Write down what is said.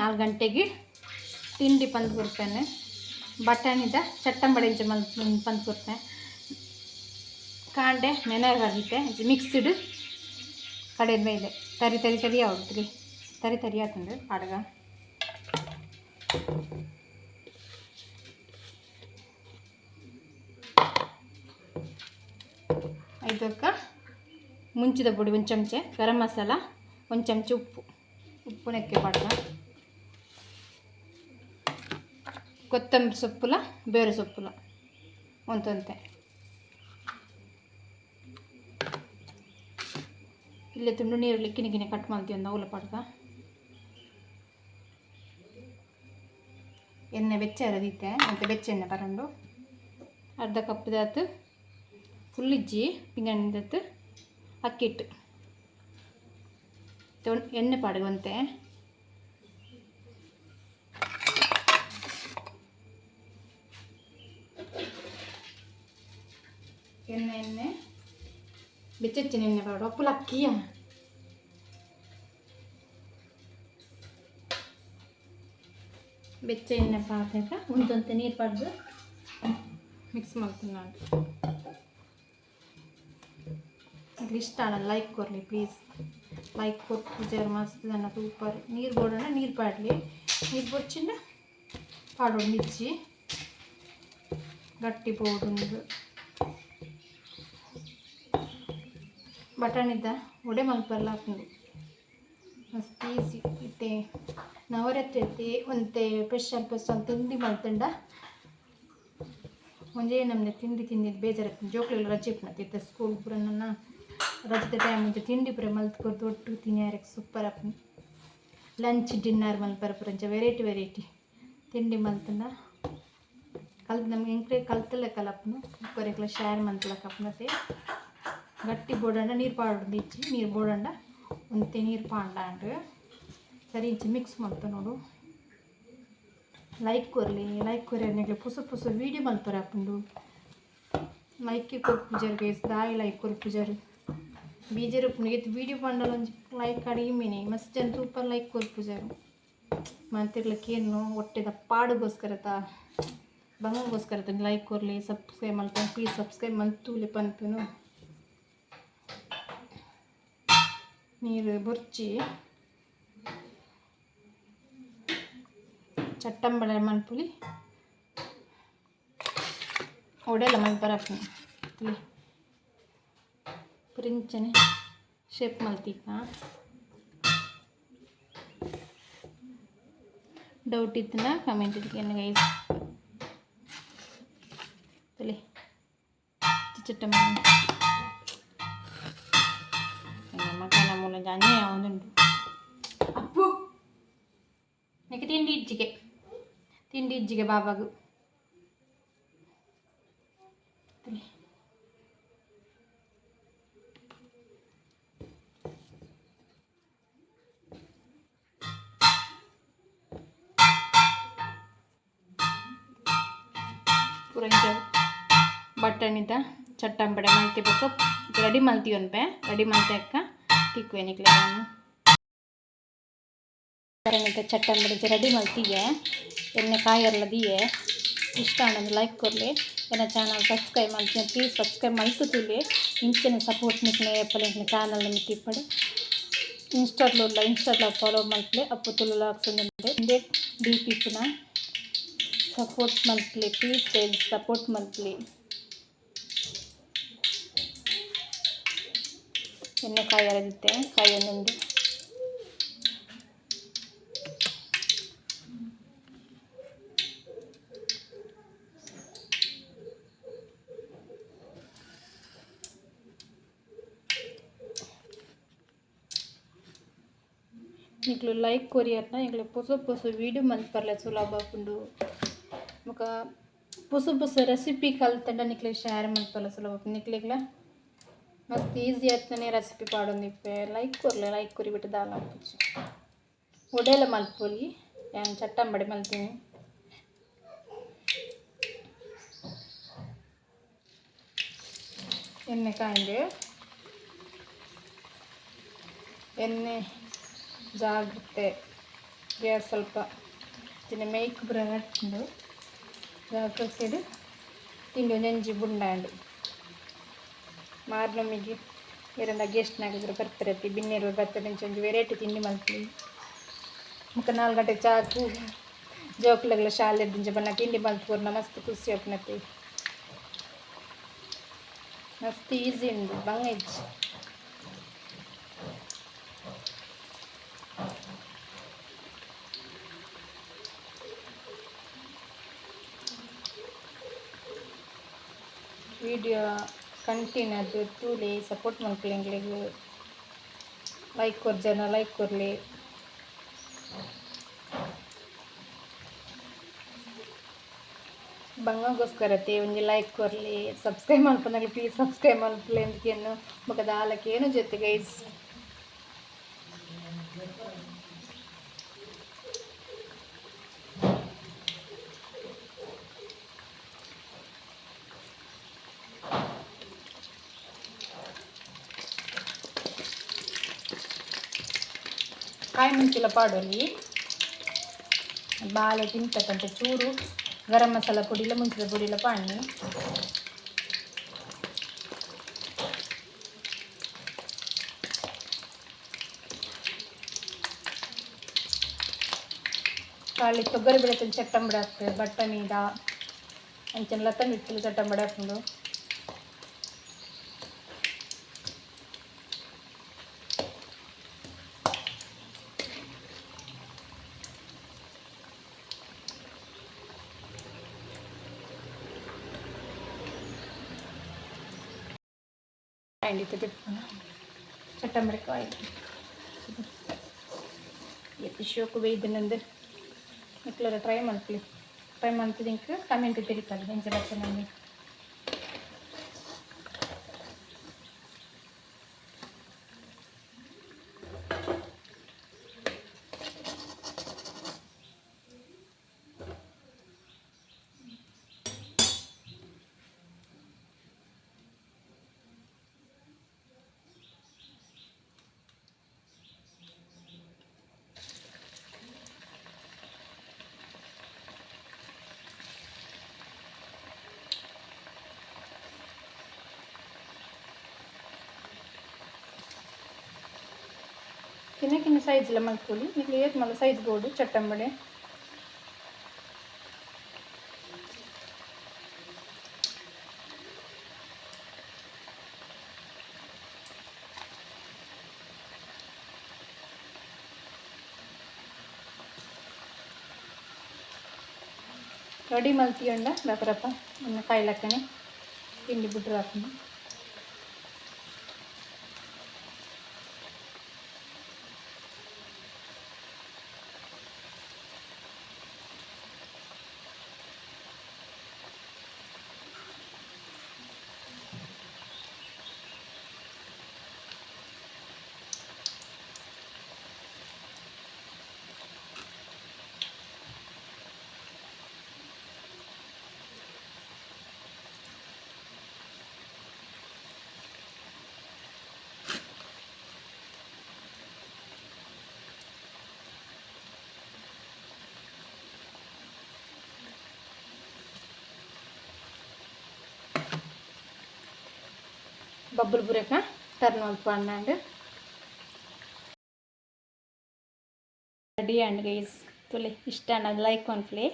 ನಾಲ್ಕು ಗಂಟೆಗೆ ತಿಂಡಿ ಪಂದು ಕೊಡ್ತೇನೆ. ಬಟಾಣಿದ ಚಟ್ಟಂಬಡಿಂಚ ಜಮಲ್ ಪಂದು ಕೊಡ್ತೇನೆ. ಕಾಂಡೆ ನೆನೆ ಬರಲಿಕ್ಕೆ ಮಿಕ್ಸ್ಡ್ ಕಡೆದ ಮೇಲೆ. ತರಿ ತರಿ ತರಿ ಆಗುತ್ತೆ ತರಿ ತರಿ ಆತಂದ್ರೆ ಅಡಗ ಇದಕ್ಕೆ ಮುಂಚಿದ ಪುಡಿ ಒಂದು ಚಮಚೆ ಗರಂ ಮಸಾಲ, ಒಂದು ಚಮಚೆ ಉಪ್ಪು. ಉಪ್ಪು ನೆಕ್ಕೆ ಕೊತ್ತಂಬರಿ ಸೊಪ್ಪುಲ ಬೇರೆ ಸೊಪ್ಪುಲ ಒಂತೊಂತೆ ಇಲ್ಲೇ ತುಂಡು ನೀರಲ್ಲಿ ಕಿನಿ ಕಿನಿ ಕಟ್ ಮಾಡ್ತೀವಿ ಅವಲ ಪಾಡ್ದ ಎಣ್ಣೆ ಬೆಚ್ಚ ಅರದೀತೆ ಮತ್ತು ಬೆಚ್ಚ ಎಣ್ಣೆ ಬರಂಡು ಅರ್ಧ ಕಪ್ದಾತು ಫುಲ್ ಇಜ್ಜಿ ಪಿಂಗಣಿದತ್ತು ಅಕ್ಕಿಟ್ಟು. ಎಣ್ಣೆ ಪಾಡುವಂತೆ ಬೆಚ್ಚೆಚ್ಚೆ ನೆನ್ನೆ ಬಾಡು ಅಪ್ಪುಲ ಅಕ್ಕಿಯ ಬೆಚ್ಚ ಎಣ್ಣೆ ಪಾಕ ಉಂಟಂತೆ ನೀರು ಪಡೆದು ಮಿಕ್ಸ್ ಮಾಡ್ತೀನಿ ನಾನು ಅದು ಇಷ್ಟ ಆಗಲ್ಲ ಲೈಕ್ ಕೊರಲಿ ಪ್ಲೀಸ್ ಲೈಕ್ ಕೊಟ್ಟು ಜರ್ ಮಸ್ತ್ ದನ್ನ ಸೂಪರ್ ನೀರ್ ಬೋಡೋಣ ನೀರ್ ಪಾಡ್ಲಿ ನೀರು ಬೊಚ್ಚಿಂಡ ಪಾಡೋಣ ಮಿರ್ಚಿ ಗಟ್ಟಿ ಬೋಡು ಬಟಾಣಿದ್ದ ಒಡೆ ಮಲ್ಪಲ್ಲ ಹಾಕೊಂಡು ಮಸ್ತ್ ಈಸಿ. ಇತ್ತೆ ಒಂದೆ ಒಂತೆ ಸ್ಪೆಷಲ್ ಸ್ಪೆಷಲ್ ತಿಂಡಿ ಮಲ್ತಂಡ. ಒಂದೇ ನಮ್ಮನೆ ತಿಂಡಿ ತಿಂದಿದ್ದು ಬೇಜಾರಾಗ್ತದೆ ಜೋಕ್ಲೆಲ್ಲ ರಜೆ ಇತ್ತು ಸ್ಕೂಲ್ ಪುರ ನನ್ನ ರಜದ ಟೈಮ್ ಅಂತ, ತಿಂಡಿ ಪುರ ಮಲ್ತ್ಕೊಡ್ದು ಒಟ್ಟು ತಿನ್ಯಾರಕ್ಕೆ ಸೂಪರ್ ಅಪ್ಪ ಲಂಚ್ ಡಿನ್ನರ್ ಮಲ್ಪರ ಪುರಂಚ ವೆರೈಟಿ ವೆರೈಟಿ ತಿಂಡಿ ಮಲ್ತಂಡ. ಕಲ್ತು ನಮ್ಗೆ ಹೆಂಗ್ರೆ ಕಲ್ತಲ್ಲ ಕಲಪ್ಪನು ಉಪ್ಪರೆಗ್ಲ ಶೇರ್ ಮಂತಲ ಗಟ್ಟಿ ಬೋಡಂಡ, ನೀರು ಇಚ್ಚಿ ನೀರು ಬೋಡಂಡ. ಮತ್ತೆ ನೀರು ಪಾಂಡ ಅಂಡು ಸರಿ ಇಂಚಿ ಮಿಕ್ಸ್ ಮಾಡ್ತ ನೋಡು. ಲೈಕ್ ಕೊರಲಿ ಲೈಕ್ ಕೊರಿ ಅನ್ನಕ್ಕೆ ಪುಸ ಪುಸ ವೀಡಿಯೋ ಮಲ್ಪರ ಹಾಕೊಂಡು ಲೈಕ್ ಕೊರ್ ಗೈಸ್, ದಾಯಿ ಲೈಕ್ ಕೊರ್ ಪೂಜಾರಿ. ಬೀಜರು ಪುಣಿಗೆ ವೀಡಿಯೋ ಪಂಡಲ ಲೈಕ್ ಮೀನಿ. ಮಸ್ತ್ ಜನ ಸೂಪರ್ ಲೈಕ್ ಕೊರ್ ಪೂಜಾರು. ಮಂತಿರ್ಲಿಕ್ಕೇನು ಹೊಟ್ಟೆದ ಪಾಡುಗೋಸ್ಕರ ತ. ಬಂಗಗೋಸ್ಕರ ತಂದು ಲೈಕ್ ಕೊರಲಿ. ಸಬ್ಸ್ಕ್ರೈಬ್ ಮಾಡ್ತಾನೆ. ಪ್ಲೀಸ್ ಸಬ್ಸ್ಕ್ರೈಬ್ ಮಂತೂಲೆ ಪನ್ಪನು ನೀರು ಬುರ್ಚಿ ಚಟ್ಟಂಬಳೆ ಮಲ್ಪುಲಿ ಒಡೆಲ್ಲ ಮಲ್ಪರಪ್ಪ ಇಲ್ಲಿ ಪ್ರಿಂಚನೆ ಶೇಪ್ ಮಲ್ತೀಕ ಡೌಟ್ ಇತ್ತನ ಕಮೆಂಟ್ ಇದಕ್ಕೆ ಗೈಸ್ ಹಿಂಡಿಜ್ಜಿಗೆ ಬಾಬಾಗು ಪೂರೈತೆ ಬಟ್ಟಣಿದ ಚಟ್ಟಂಬಡೆ ಮಲ್ತಿ ಬೇಕು ರೆಡಿ ಮಲ್ತಿ ಒನ್ಪೆ ರೆಡಿ ಮಲ್ತಿ ಅಕ್ಕ ತಿಕ್ವೇನಿಕ್ಲೆ ನಾನು ಕರೆಂಟ್ ಚಟ್ಟಂಬಡಿ ರೆಡಿ ಮಾಡ್ತೀಯ? ಎಣ್ಣೆ ಕಾಯರ್ಲ ದಿಯೆ ಇಷ್ಟ ಅಣ್ಣ ಲೈಕ್ ಕೊರಲಿ ಏನ ಚಾನಲ್ ಸಬ್ಸ್ಕ್ರೈಬ್ ಮಾಡ್ತೀನಿ ಪ್ಲೀಸ್ ಸಬ್ಸ್ಕ್ರೈಬ್ ಮಲ್ತುತ್ತಿಲ್ಲಿ ಇಂಚಿನ ಸಪೋರ್ಟ್ ನಿಕ್ನೆ ಎಪ್ಪಲೆ ಚಾನಲ್ ಮಿತ್ತಿಪ್ಪಡು ಇನ್ಸ್ಟಾಗ್ಲೂ ಇಲ್ಲ ಇನ್ಸ್ಟಾಗ್ಲಾಗ ಫಾಲೋ ಮಾಡ್ತೀನಿ ಅಪ್ಪು ತುಳು ಹಿಂದೆ ಡಿ ಪಿಪ್ನ ಸಪೋರ್ಟ್ ಮಲ್ಪಲೆ ಪ್ಲೀಸ್ ಸಪೋರ್ಟ್ ಮಲ್ಪಲೆ ಎಣ್ಣೆ ಕಾಯಿ ಅರದಿತ್ತೆ ಕಾಯಿ ಒಂದೊಂದು. ಇಕ್ಳು ಲೈಕ್ ಕೊರಿಯರ್ನ ಇಕ್ಳು ಪೊಸ ಪೊಸ వీడియో ಮಂತ್ పర్లేదు ಸುಲಭ ಹಾಕೊಂಡು ఒక పొస పొస రెసిపీ కలుతుంటే నీకు షేర్ మనతో నీకు నీకులా మస్తు ఈజీ అయితేనే రెసిపీ పాడుంది లైక్ కొరలే లైక్ కొరి పెట్టి దాని అనిపించి. ఒడేల మలుపులి నేను చట్టం పడి మళ్ళీ తిని. ఎన్నికాయండి ఎన్ని? ಜಾಗ್ರತೆ ಗ್ಯಾಸ್ ಸ್ವಲ್ಪ ತಿನ್ನ ಮೇಯ್ಕ್ ಬುರ ಹಚ್ಚಿಂಡು ಸೈಡ್ ತಿಂಡಿ ಒಂಜಿ ಬುಂಡಾಂಡು ಮಾರ್ನೊಮ್ಮಿಗೆ ಎರಡ ಗೆಸ್ಟ್ನಾಗಿದ್ರು ಬರ್ತಿರತ್ತಿ ಬಿನ್ನೇರು ಬರ್ತದೆ ಒಂಚೂರು ವೆರೈಟಿ ತಿಂಡಿ ಮಲ್ಪಿ ಮುಖ ನಾಲ್ಕು ಗಂಟೆ ಚಾಕು ಜೋಕ್ಲಗ್ಲ ಶಾಲೆ ದಿಂಜ ಬಣ್ಣ ತಿಂಡಿ ಮಲ್ಪೂರ್ನ ಮಸ್ತ್ ಖುಷಿ ಅಪ್ನತಿ ಮಸ್ತ್ ಈಸಿ ಉಂಡು ಬಂಗ ಇಜ್ಜಿ ವಿಡಿಯೋ ಕಂಟಿನ್ಯೂ ತೂಲಿ ಸಪೋರ್ಟ್ ಮಾಡ್ಕೊಳ್ಳಿಂಗ್ಳಿಗೆ. ಲೈಕ್ ಕೊರ್ ಜನ ಲೈಕ್ ಕೊರ್ಲಿ ಬಂಗಗೋಸ್ಕರ ಒಂದು ಒಂಜಿ ಲೈಕ್ ಕೊರ್ಲಿ ಸಬ್ಸ್ಕ್ರೈಬ್ ಮಾಡ್ಕೊಂಡಾಗ ಪ್ಲೀಸ್ ಸಬ್ಸ್ಕ್ರೈಬ್ ಮಾಡ್ಕೊಳ್ಳಿ ಅಂದ್ಕೇನು ಮುಖದ ಹಾಲಕ್ಕೇನು ಜೊತೆ ಕಾಯಿ ಮುಂಚಿಲ ಪಾಡೋಲಿ ಬಾಳೆ ತಿಂತಕ್ಕಂಥ ಚೂರು ಗರಂ ಮಸಾಲ ಪುಡಿಲ ಮುಂಚಿದ ಪುಡಿಲ ಪಾಣಿ ಖಾಲಿ ತೊಗರಿ ಬೇಳೆ ಚಟ್ಟಂಬಡಿ ಹಾಕ್ತೇವೆ ಬಟ್ಟಣೀದ ಅಂಚನ ಲತನ್ ಇಟ್ಟು ಚಟ್ಟಂಬಡಿ ಹಾಕೊಂಡು വേണ്ടിയിട്ട് ചട്ടമ്പരക്ക് വായി ടിഷ്യൂക്ക് വെയ്തുണ്ട് ഒരു ട്രൈ മന്ത്ലി ട്രൈ മന്ത്ലി നിങ്ങൾക്ക് കമന്റ് തിരിക്കാം എഞ്ചിലൊക്കെ നന്ദി కింద కింద సೈజులో మలుపులు మీకు లేదు మళ్ళీ సైజు బోర్డు చట్టంబడి రెడీ మళ్ళీ తీయండి? రపరప ఉన్న కాయలక్కని పిండి బుడ్డు రాకుండా. బబ్బులు బురక టర్న్ అన్నాండి రెడీ అండి గైస్ ತುಲೆ ಇಷ್ಟ ಅನ್ನೋದು ಲೈಕ್ ಒಂದು ಪ್ಲೇ